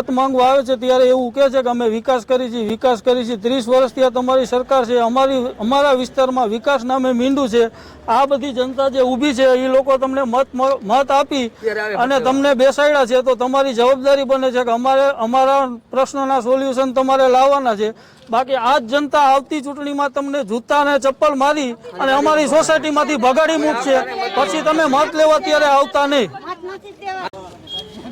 મત માંગવા આવે છે ત્યારે એવું કહે છે કે અમે વિકાસ કરી છે વિકાસ કરી છે ત્રીસ વર્ષથી આ તમારી સરકાર છે અમારી અમારા વિસ્તારમાં વિકાસ નામે મીંડું છે. આ બધી જનતા જે ઊભી છે એ લોકો તમને મત મત આપી અને તમને બેસાડ્યા છે તો તમારી જવાબદારી બને છે કે અમારે અમારા પ્રશ્નોના સોલ્યુશન તમારે લાવવાના છે. બાકી આ જ જનતા આવતી ચૂંટણીમાં તમને જૂતા અને ચપ્પલ મારી અને અમારી સોસાયટીમાંથી ભગાડી મૂકશે. પછી તમે મત લેવા ત્યારે આવતા નહીં.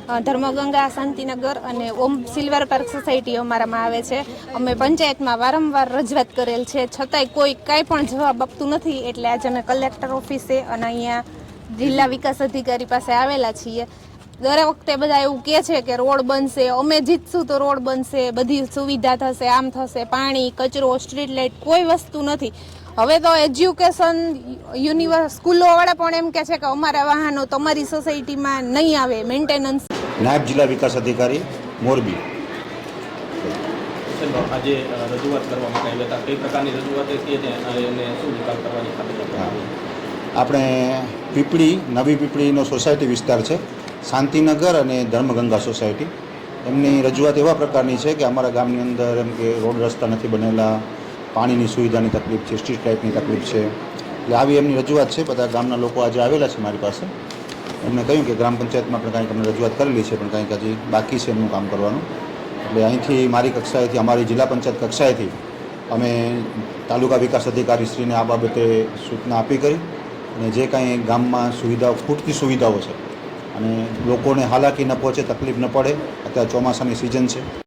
ધર્મગંગા શાંતિનગર અને ઓમ સિલ્વર પાર્ક સોસાયટી અમારામાં આવે છે. અમે પંચાયતમાં વારંવાર રજૂઆત કરેલ છે. છતાંય કોઈ કાંઈ પણ જવાબ આપતું નથી એટલે આજે અમે કલેક્ટર ઓફિસે અને અહીંયા જિલ્લા વિકાસ અધિકારી પાસે આવેલા છીએ. દર વખતે બધા એવું કહે છે કે રોડ બનશે, અમે જીતશું તો રોડ બનશે, બધી સુવિધા થશે, આમ થશે, પાણી, કચરો, સ્ટ્રીટ લાઇટ કોઈ વસ્તુ નથી. હવે તો એજ્યુકેશન યુનિવર્સ, સ્કૂલોવાળા પણ એમ કહે છે કે અમારા વાહનો તમારી સોસાયટીમાં નહીં આવે, મેન્ટેનન્સ નાયબ જિલ્લા વિકાસ અધિકારી મોરબી. આજે રજૂઆત કરવામાં માટે હતા. કઈ પ્રકારની રજૂઆત હતી અને શું નિકાલ કરવાની ખાતરી આપણે પીપળી નવી પીપળીનો સોસાયટી વિસ્તાર છે. શાંતિનગર અને ધર્મગંગા સોસાયટી. એમની રજૂઆત એવા પ્રકારની છે કે અમારા ગામની અંદર એમ કે રોડ રસ્તા નથી બનેલા પાણીની સુવિધાની તકલીફ છે સ્ટ્રીટ લાઇટની તકલીફ છે. એટલે આવી એમની રજૂઆત છે. બધા ગામના લોકો આજે આવેલા છે મારી પાસે. એમને કહ્યું કે ગ્રામ પંચાયતમાં પણ કાંઈક અમને રજૂઆત કરેલી છે, પણ કાંઈક હજી બાકી છે એમનું કામ કરવાનું. એટલે અહીંથી મારી કક્ષાએથી, અમારી જિલ્લા પંચાયત કક્ષાએથી અમે તાલુકા વિકાસ અધિકારીશ્રીને આ બાબતે સૂચના આપી કરી અને જે કાંઈ ગામમાં સુવિધાઓ, ખૂટતી સુવિધાઓ છે અને લોકોને હાલાકી ન પહોંચે, તકલીફ ન પડે, અત્યારે ચોમાસાની સિઝન છે.